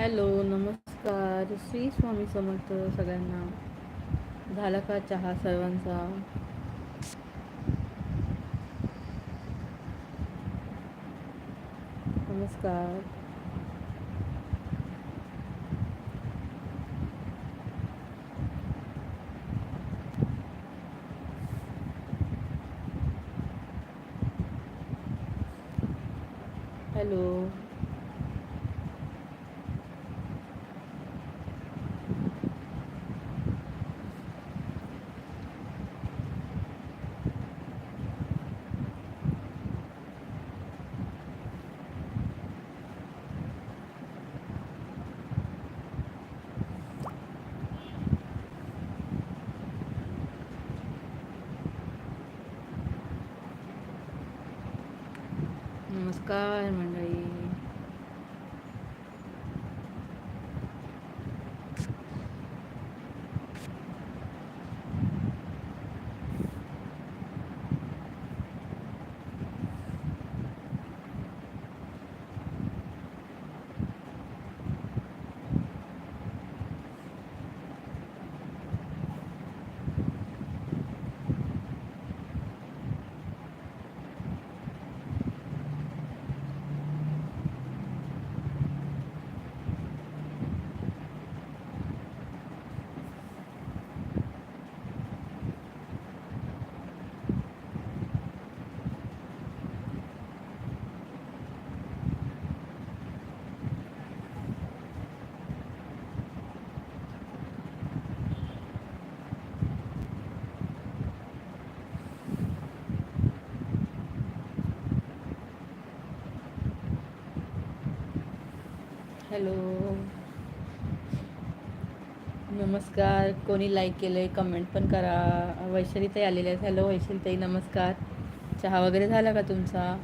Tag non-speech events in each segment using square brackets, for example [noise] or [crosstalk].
Hello नमस्कार. श्री स्वामी समर्थ सगळ्यांना. झाला का चहा सर्वांचा? नमस्कार. हॅलो. हॅलो. नमस्कार. कोणी लाईक केलंय कमेंट पण करा. वैशालीताई आलेल्या आहेत. हॅलो वैशालीताई नमस्कार. चहा वगैरे झाला का तुमचा?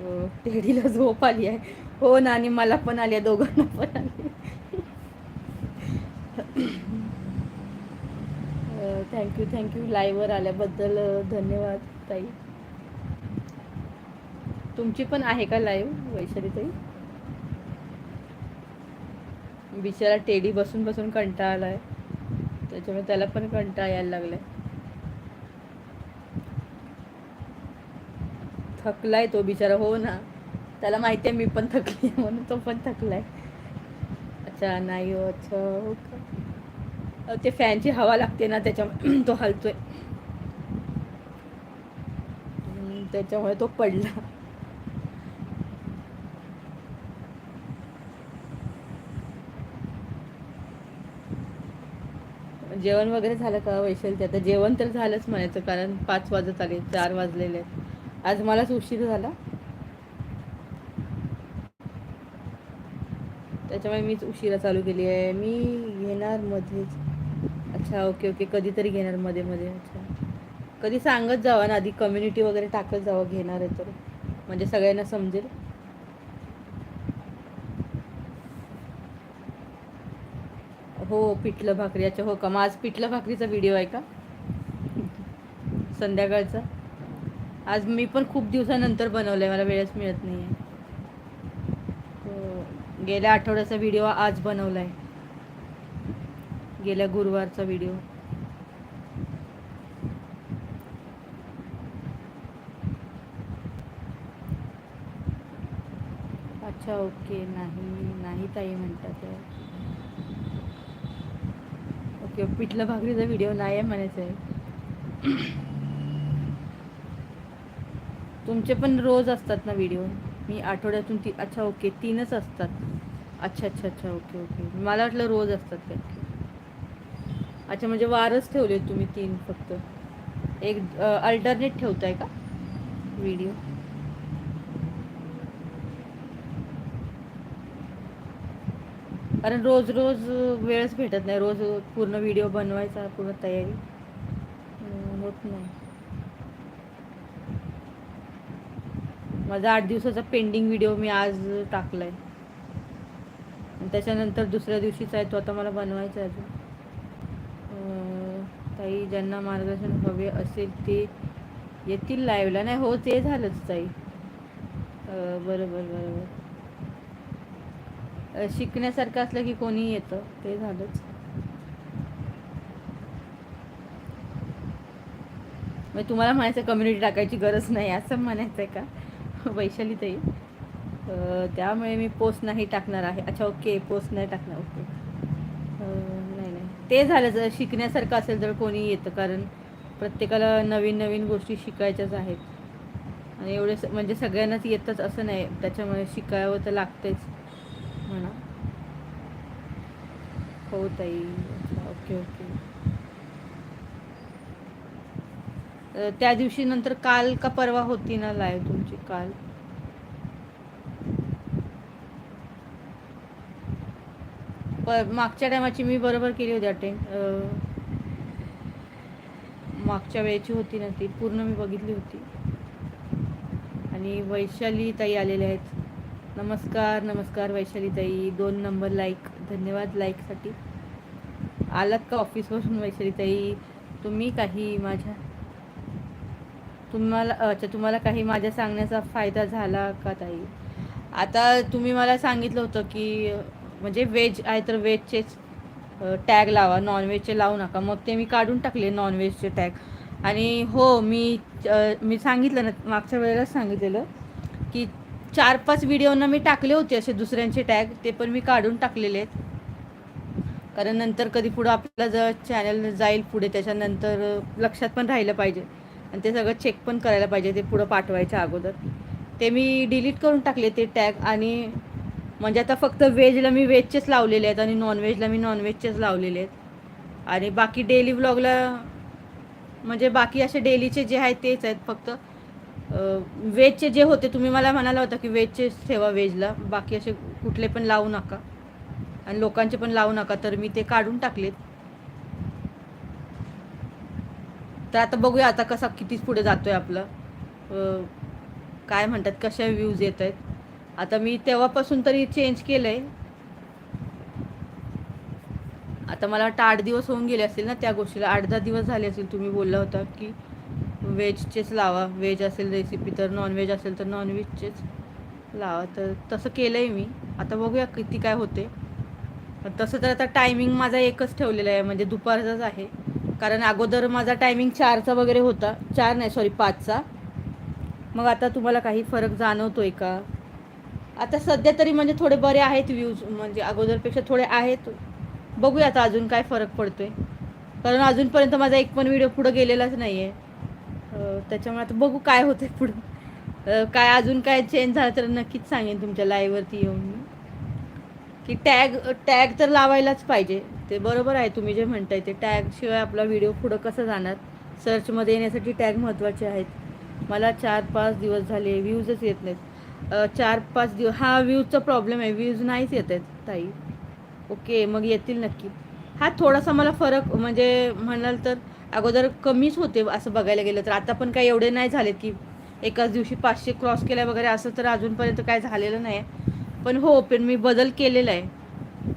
हो टेडीला झोप आली आहे. हो ना आणि मला पण आली आहे. दोघांना पण आली थँक्यू थँक्यू लाईव्हवर आल्याबद्दल धन्यवाद ताई. तुमची पण आहे का लाईव्ह वैशाली ताई? बिचारा टेडी बसून बसून कंटाळा आलाय. त्याच्यामुळे त्याला पण कंटाळा यायला लागलाय. थकलाय तो बिचारा हो ना. त्याला माहिती आहे मी पण थकली आहे म्हणून तो पण थकलाय. अच्छा नाही हो अच्छा हो का ते फॅनची हवा लागते ना त्याच्यामुळे [clears throat] तो हलतोय. त्याच्यामुळे तो पडला. जेवण वगैरे झालं का वैशाली? आता जेवण तर झालंच म्हणायचं कारण पाच वाजत आले चार वाजलेले आहेत. आज मलाच उशीर झाला. त्याच्यामुळे मीच उशिरा चालू केली आहे. मी घेणार मध्येच. अच्छा ओके ओके. कधीतरी घेणार मध्ये मध्ये. अच्छा. कधी सांगत जावा ना आधी कम्युनिटी वगैरे टाकत जावं घेणार आहे तर. म्हणजे सगळ्यांना समजेल. हो पिठलं भाकरी. अच्छा हो का? मग आज पिठलं भाकरीचा व्हिडिओ आहे का? संध्याकाळचा. आज मी पण खूप दिवसानंतर बनवलं आहे मला वेळच मिळत नाही आहे हो, गेल्या आठवड्याचा व्हिडिओ आज बनवला आहे गेल्या गुरुवारचा व्हिडिओ अच्छा ओके नाही नाही ताई म्हणतात. ओके पिठलं भाकरीचा व्हिडिओ नाही आहे म्हणायचं आहे. तुमचे पण रोज असतात ना व्हिडिओ मी आठवड्यातून ती अच्छा ओके तीनच असतात. अच्छा अच्छा अच्छा ओके ओके मला वाटलं रोज असतात काय अच्छा म्हणजे वारच ठेवले तुम्ही तीन फक्त. एक अल्टरनेट ठेवताय का? व्हिडिओ कारण रोज रोज वेळच भेटत नाही. रोज पूर्ण व्हिडिओ बनवायचा पूर्ण तयारी. होत नाही. माझा आठ दिवसाचा पेंडिंग व्हिडिओ मी आज टाकलाय. त्याच्यानंतर दुसऱ्या दिवशीचा आहे तो आता मला बनवायचा आहे अजून. ताई ज्यांना मार्गदर्शन हवे असेल ते येतील लाईव्हला नाही हो ते झालंच ताई. बरोबर बरोबर. शिकण्यासारखं असलं की कोणी येतं ते झालंच. मग तुम्हाला म्हणायचं कम्युनिटी टाकायची गरज नाही असं म्हणायचं आहे का? वैशाली ताई. त्यामुळे मी पोस्ट नाही टाकणार आहे. अच्छा ओके पोस्ट नाही टाकणार ओके ते झालं जर शिकण्यासारखं असेल तर कोणी येतं कारण प्रत्येकाला नवीन नवीन गोष्टी शिकायच्याच आहेत. आणि एवढे स- म्हणजे सगळ्यांनाच येतच असं नाही त्याच्यामुळे शिकावं तर लागतेच. म्हणा. हो ताई. अच्छा ओके. ओके त्या दिवशी नंतर काल का परवा होती ना लाईव्ह तुमची? काल? प- मागच्या टायमाची मी बरोबर केली होती अटेंड. मागच्या वेळेची होती ना ती पूर्ण मी बघितली होती. आणि वैशाली ताई आलेल्या आहेत. नमस्कार नमस्कार वैशाली ताई. दोन नंबर लाईक धन्यवाद लाईकसाठी आलात का ऑफिसवरून वैशाली ताई? तुम्ही काही माझ्या तुम्हाला अच्छा तुम्हाला काही माझ्या सांगण्याचा फायदा झाला का ताई? आता तुम्ही मला सांगितलं होतं की म्हणजे व्हेज आहे तर व्हेजचेच टॅग लावा नॉनव्हेजचे लावू नका. मग ते मी काढून टाकले नॉनव्हेजचे टॅग आणि हो मी मी सांगितलं ना मागच्या वेळेलाच सांगितलेलं की चार पाच व्हिडिओना मी टाकले होते असे दुसऱ्यांचे टॅग ते पण मी काढून टाकलेले आहेत. कारण नंतर कधी पुढं आपला जर चॅनल जाईल पुढे त्याच्यानंतर लक्षात पण राहिलं पाहिजे. आणि ते सगळं चेक पण करायला पाहिजे ते पुढं पाठवायच्या अगोदर. ते मी डिलीट करून टाकले ते टॅग आणि म्हणजे आता फक्त व्हेजला मी व्हेजचेच लावलेले आहेत आणि नॉनव्हेजला मी नॉनव्हेजचेच लावलेले आहेत. आणि बाकी डेली व्लॉगला म्हणजे बाकी असे डेलीचे जे आहेत तेच आहेत फक्त. व्हेजचे जे होते तुम्ही मला म्हणाला होता की व्हेजचेच ठेवा व्हेजला बाकी असे कुठले पण लावू नका. आणि लोकांचे पण लावू नका तर मी ते काढून टाकलेत. तर आता बघूया आता कसा कितीच पुढे जातोय आपलं. काय म्हणतात कशा व्ह्यूज येत आहेत. आता मी तेव्हापासून तरी चेंज केलं आहे आता मला वाटतं आठ दिवस होऊन गेले असतील ना त्या गोष्टीला. आठ दहा दिवस झाले असतील तुम्ही बोलला होता की व्हेजचेच लावा. व्हेज असेल रेसिपी तर नॉनव्हेज असेल तर नॉनव्हेजचेच लावा. तर तसं केलं आहे मी. आता बघूया किती काय होते. तसं तर आता टायमिंग माझा एकच ठेवलेला आहे. म्हणजे दुपारचाच आहे. कारण अगोदर माझा टायमिंग चारचा वगैरे होता. चार नाही सॉरी पाचचा. मग आता तुम्हाला काही फरक जाणवतो आहे का? आता सध्या तरी म्हणजे थोडे बरे आहेत व्ह्यूज म्हणजे अगोदरपेक्षा थोडे आहेत. बघूया आता अजून काय फरक पडतोय. कारण अजूनपर्यंत माझा एक पण व्हिडिओ पुढं गेलेलाच नाही आहे त्याच्यामुळे आता बघू काय होतंय पुढं. काय अजून काय चेंज झालं तर नक्कीच सांगेन तुमच्या लाईव्हवरती येऊन. मी की टॅग टॅग तर लावायलाच पाहिजे. ते बरोबर आहे तुम्ही जे म्हणताय ते. टॅगशिवाय आपला व्हिडिओ पुढं कसं जाणार? सर्चमध्ये येण्यासाठी टॅग महत्त्वाचे आहेत. मला चार पाच दिवस झाले व्ह्यूजच येत नाहीत. चार पाच दिवस. हा व्ह्यूजचा प्रॉब्लेम आहे. व्ह्यूज नाहीच येत आहेत ताई. ओके मग येतील नक्की. हा थोडासा मला फरक म्हणजे म्हणाल तर अगोदर कमीच होते असं बघायला गेलं तर. आता पण काही एवढे नाही झालेत की एकाच दिवशी पाचशे क्रॉस केल्या वगैरे असं तर अजूनपर्यंत काय झालेलं नाही पण हो पण मी बदल केलेला आहे.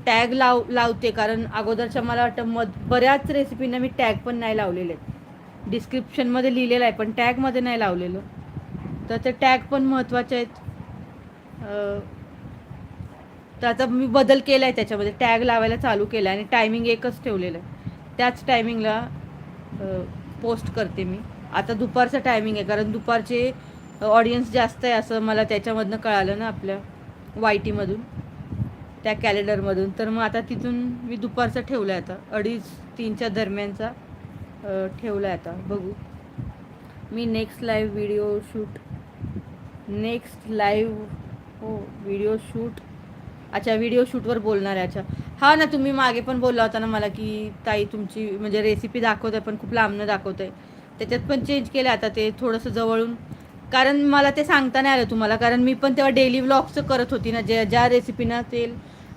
टॅग लाव लावते कारण अगोदरच्या मला वाटतं मध बऱ्याच रेसिपींना मी टॅग पण नाही लावलेले आहेत. डिस्क्रिप्शनमध्ये लिहिलेलं आहे पण टॅगमध्ये नाही लावलेलं. तर ते टॅग पण महत्त्वाचे आहेत. त्याचा तर आता मी बदल केला आहे त्याच्यामध्ये. टॅग लावायला चालू केला आहे आणि टायमिंग एकच ठेवलेलं आहे. त्याच टायमिंगला पोस्ट करते मी. आता दुपारचं टायमिंग आहे कारण दुपारचे ऑडियन्स जास्त आहे असं मला त्याच्यामधनं कळालं ना आपल्या वाय टीमधून त्या कॅलेंडरमधून. तर मग आता तिथून मी दुपारचं ठेवलं आहे आता. अडीच तीनच्या दरम्यानचा ठेवला आहे आता. बघू. मी next live video shoot next live हो व्हिडिओ शूट अच्छा व्हिडिओ शूटवर बोलणार आहे अच्छा. हा ना तुम्ही मागे पण बोलला होता ना मला की ताई तुमची म्हणजे रेसिपी दाखवत आहे पण खूप लांबनं दाखवत आहे त्याच्यात पण चेंज केलं आता ते थोडंसं जवळून. कारण मला ते सांगता नाही आलं तुम्हाला कारण मी पण तेव्हा डेली व्लॉग्सचं करत होती ना ज्या ज्या रेसिपीना ते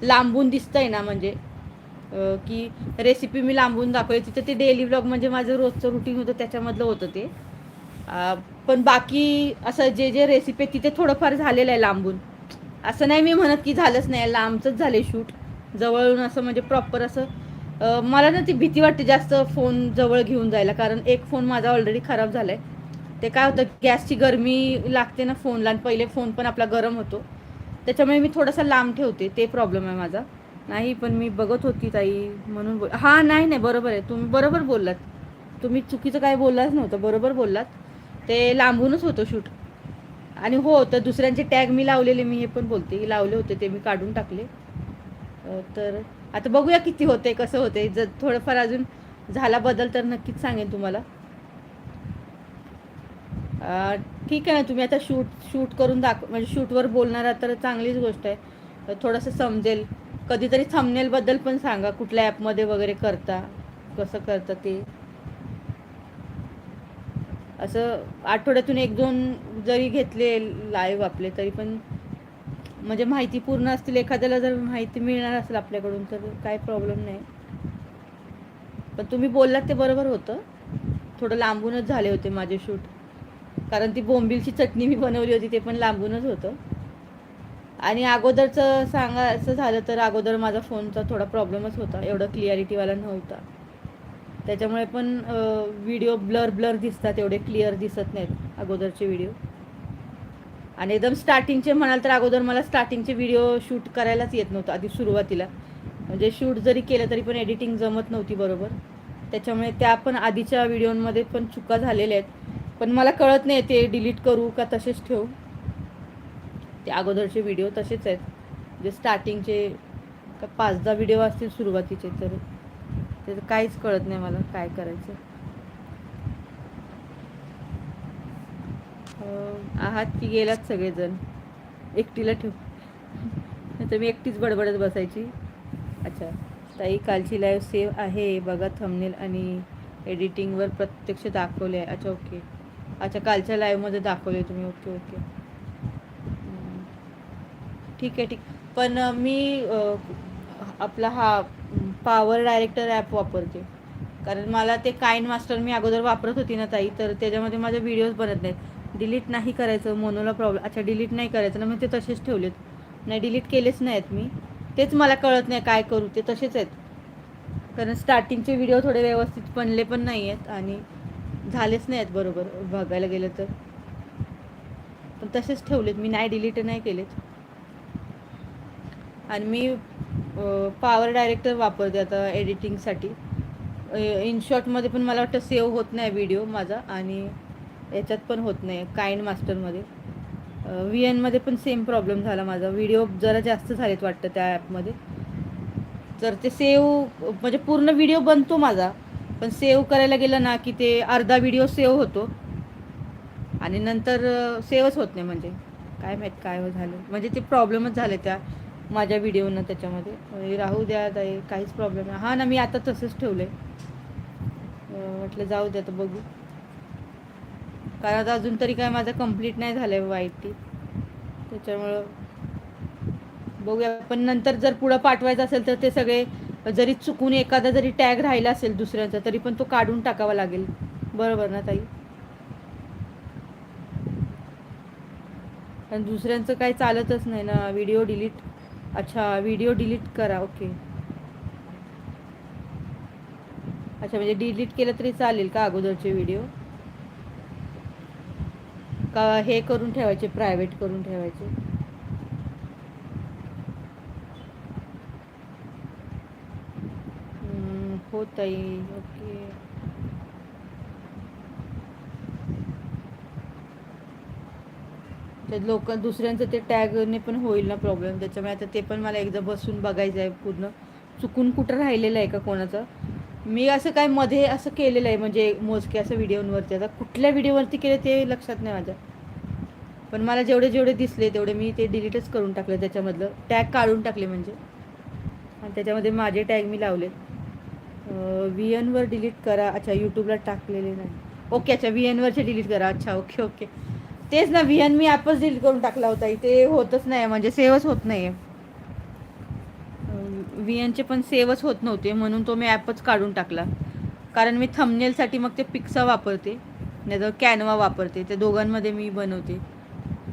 लांबून दिसतंय ना म्हणजे की रेसिपी मी लांबून दाखवली. तिथं ते डेली व्लॉग म्हणजे माझं रोजचं रुटीन होतं त्याच्यामधलं होतं ते. पण बाकी असं जे जे रेसिपी आहे तिथे थोडंफार झालेलं आहे लांबून. असं नाही मी म्हणत की झालंच नाही लांबचंच झाले शूट. जवळून असं म्हणजे प्रॉपर असं मला ना ती भीती वाटते जास्त फोन जवळ घेऊन जायला. कारण एक फोन माझा ऑलरेडी खराब झाला आहे ते काय होतं गॅसची गरमी लागते ना फोनला आणि पहिले फोन पण आपला गरम होतो. त्याच्यामुळे मी थोडासा लांब ठेवते ते प्रॉब्लेम आहे माझा. नाही पण मी बघत होती ताई म्हणून बोल हां नाही नाही बरोबर आहे. तुम्ही बरोबर बोललात. तुम्ही चुकीचं काय बोललाच नव्हतं बरोबर बोललात. ते लांबूनच होतं शूट. आणि हो तर दुसऱ्यांचे टॅग मी लावलेले मी हे पण बोलते लावले होते ते मी काढून टाकले. तर आता बघूया किती होते कसं होते जर थोडंफार अजून झाला बदल तर नक्कीच सांगेन तुम्हाला. ठीक आहे ना तुम्ही आता शूट शूट करून दाखव म्हणजे शूटवर बोलणार तर चांगलीच गोष्ट आहे. थोडंसं समजेल. कधीतरी थंबनेलबद्दल पण सांगा कुठल्या ॲपमध्ये वगैरे करता कसं करता ते. असं आठवड्यातून एक दोन जरी घेतले लाईव्ह आपले तरी पण म्हणजे माहिती पूर्ण असतील एखाद्याला जर माहिती मिळणार असेल आपल्याकडून तर काय प्रॉब्लेम नाही. पण तुम्ही बोललात ते बरोबर होतं. थोडं लांबूनच झाले होते माझे शूट कारण ती बोंबिलची चटणी मी बनवली होती ते पण लांबूनच होतं. आणि अगोदरचं सांगायचं झालं तर अगोदर माझा फोनचा थोडा प्रॉब्लेमच होता. एवढं क्लिअरिटीवाला नव्हता. त्याच्यामुळे पण व्हिडिओ ब्लर ब्लर दिसतात एवढे क्लिअर दिसत नाहीत अगोदरचे व्हिडिओ. आणि एकदम स्टार्टिंगचे म्हणाल तर अगोदर मला स्टार्टिंगचे व्हिडिओ शूट करायलाच येत नव्हतं आधी सुरुवातीला. म्हणजे शूट जरी केलं तरी पण एडिटिंग जमत नव्हती बरोबर. त्याच्यामुळे त्या पण आधीच्या व्हिडिओमध्ये पण चुका झालेल्या आहेत. पण मला कळत नाही ते डिलीट करू का तसेच ठेवू. ते अगोदरचे व्हिडिओ तसेच आहेत. जे स्टार्टिंगचे का पाच दहा व्हिडिओ असतील सुरुवातीचे तर. ते काहीच कळत नाही मला काय करायचं. आहात की गेलात सगळेजण? एकटीला ठेव. नाही तर मी एकटीच बडबडत बसायची. अच्छा ताई कालची लाईव्ह सेव्ह आहे बघा थंबनेल आणि एडिटिंगवर प्रत्यक्ष दाखवले आहे अच्छा ओके अच्छा कालच्या लाईव्हमध्ये दाखवले तुम्ही. ओके ओके ठीक आहे ठीक. पण मी आपला हा पॉवर डायरेक्टर ॲप वापरते. कारण मला ते काइंड मास्टर मी अगोदर वापरत होती ना ताई तर त्याच्यामध्ये माझे व्हिडिओज बनत नाहीत. डिलीट नाही करायचं मोनोला प्रॉब्लेम अच्छा डिलीट नाही करायचं ना मग ते तसेच ठेवलेत. नाही डिलीट केलेच नाहीत मी. तेच मला कळत नाही काय करू ते तसेच आहेत. कारण स्टार्टिंगचे व्हिडिओ थोडे व्यवस्थित बनले पण नाही आहेत आणि झालेच नाही आहेत बरोबर बघायला गेलं तर. पण तसेच ठेवलेत मी नाही डिलीट नाही केलेत. आणि मी पॉवर डायरेक्टर वापरते आता एडिटिंगसाठी इनशॉटमध्ये पण मला वाटतं सेव्ह होत नाही व्हिडिओ माझा आणि याच्यात पण होत नाही काइंड मास्टरमध्ये व्ही एनमध्ये पण सेम प्रॉब्लेम झाला माझा. व्हिडिओ जरा जास्त झालेत वाटतं त्या ॲपमध्ये तर ते सेव्ह म्हणजे पूर्ण व्हिडिओ बनतो माझा पण सेव्ह करायला गेलं ना की ते अर्धा व्हिडिओ सेव्ह होतो. आणि नंतर सेव्हच होत नाही म्हणजे. काय माहीत काय हो झालं. म्हणजे ते प्रॉब्लेमच झाले त्या माझ्या व्हिडिओनं त्याच्यामध्ये. म्हणजे राहू द्या ताई काहीच प्रॉब्लेम नाही. हां ना मी आता तसंच ठेवलं आहे म्हटलं जाऊ द्या तर बघू. कारण आता अजून तरी काय माझं कंप्लीट नाही झालं आहे वाईट ती. त्याच्यामुळं बघूया. पण नंतर जर पुढं पाठवायचं असेल तर ते सगळे जरी चुकून एखादा जरी टॅग राहिला असेल दुसऱ्यांचा तरी पण तो काढून टाकावा लागेल. बरोबर ना ताई? आणि दुसऱ्यांचं काही चालतच नाही ना व्हिडिओ डिलीट अच्छा व्हिडिओ डिलीट करा ओके अच्छा म्हणजे डिलीट केलं तरी चालेल का अगोदरचे व्हिडिओ का हे करून ठेवायचे प्रायव्हेट करून ठेवायचे? हो ताई ओके ते लोक दुसऱ्यांचं ते टॅगने पण होईल ना प्रॉब्लेम त्याच्यामुळे आता ते पण मला एकदा बसून बघायचं आहे पूर्ण. चुकून कुठं राहिलेलं आहे का कोणाचं? मी असं काय मध्ये असं केलेलं आहे म्हणजे मोजके असं व्हिडिओवरती. आता कुठल्या व्हिडिओवरती केले ते लक्षात नाही माझ्या. पण मला जेवढे जेवढे दिसले तेवढे मी ते डिलीटच करून टाकले त्याच्यामधलं. टॅग काढून टाकले म्हणजे. आणि त्याच्यामध्ये माझे टॅग मी लावले. व्ही एनवर डिलीट करा. अच्छा यूट्यूबला टाकलेले नाही. ओके अच्छा व्ही एनवरचे डिलीट करा. अच्छा ओके ओके. तेच ना विहन मी ॲपच डिलीट करून टाकला होता. इथे होतच नाही म्हणजे सेवच होत नाही विहनचे पण सेवच होत नव्हते म्हणून तो मी ॲपच काढून टाकला. कारण मी थमनेलसाठी मग ते पिक्सा वापरते नाही तर कॅनवा वापरते. त्या दोघांमध्ये मी बनवते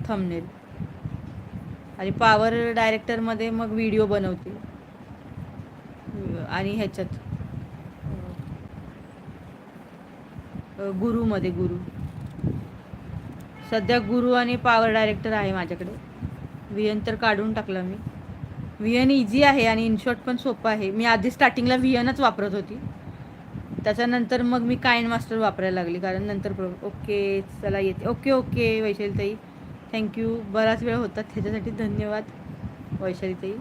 थमनेल आणि पॉवर डायरेक्टरमध्ये मग व्हिडिओ बनवते. आणि ह्याच्यात गुरुमध्ये गुरु. सध्या गुरु आणि पॉवर डायरेक्टर आहे माझ्याकडे. व्हिएन तर काढून टाकला मी. व्हिएन इझी आहे आणि इनशॉट पण सोपं आहे. मी आधी स्टार्टिंगला व्हिएनच वापरत होती. त्याच्यानंतर मग मी कायन मास्टर वापरायला लागली. कारण नंतर प्रॉब्लेम ओके चला येते. Okay okay वैशालीताई. थँक्यू बराच वेळ होता. त्याच्यासाठी धन्यवाद वैशालीताई.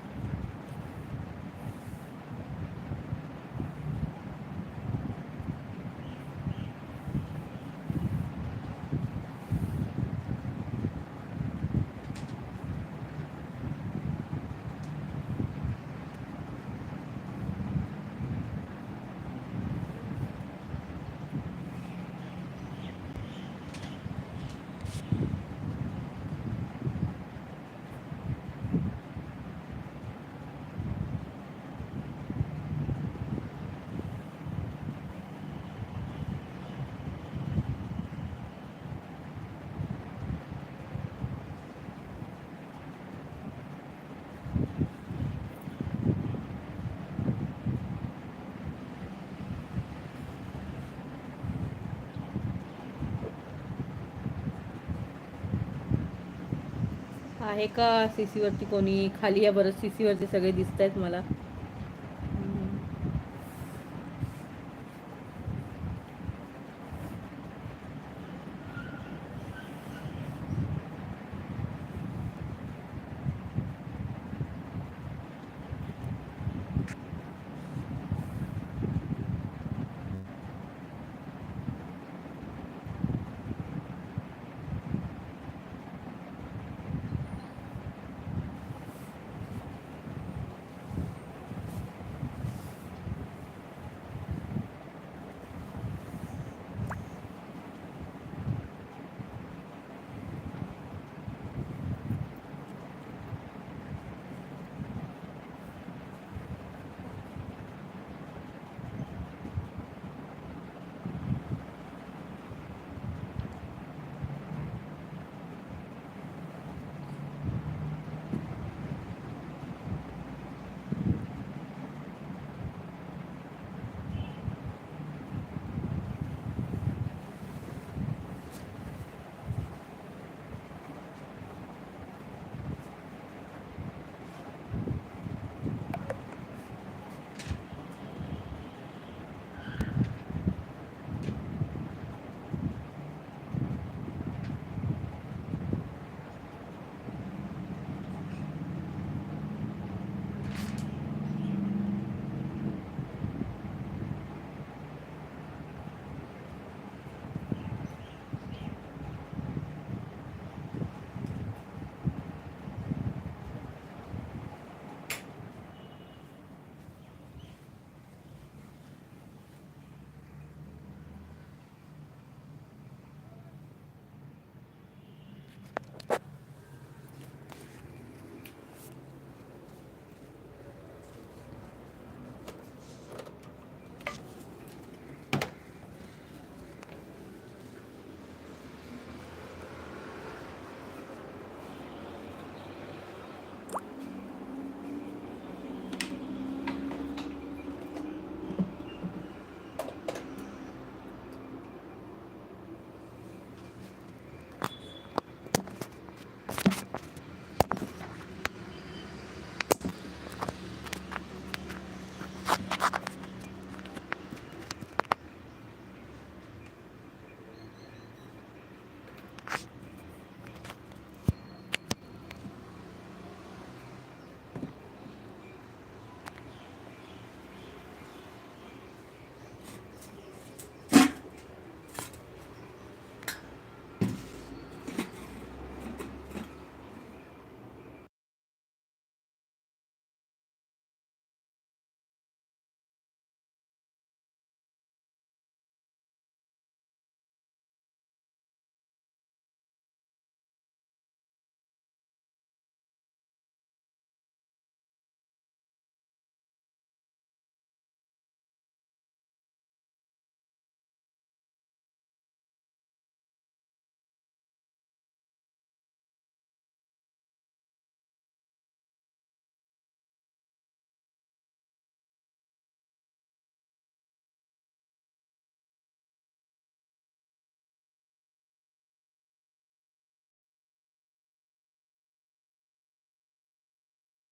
आहे का सी सीवरती कोणी? खाली या बरं सी सीवरती सगळे दिसत आहेत मला.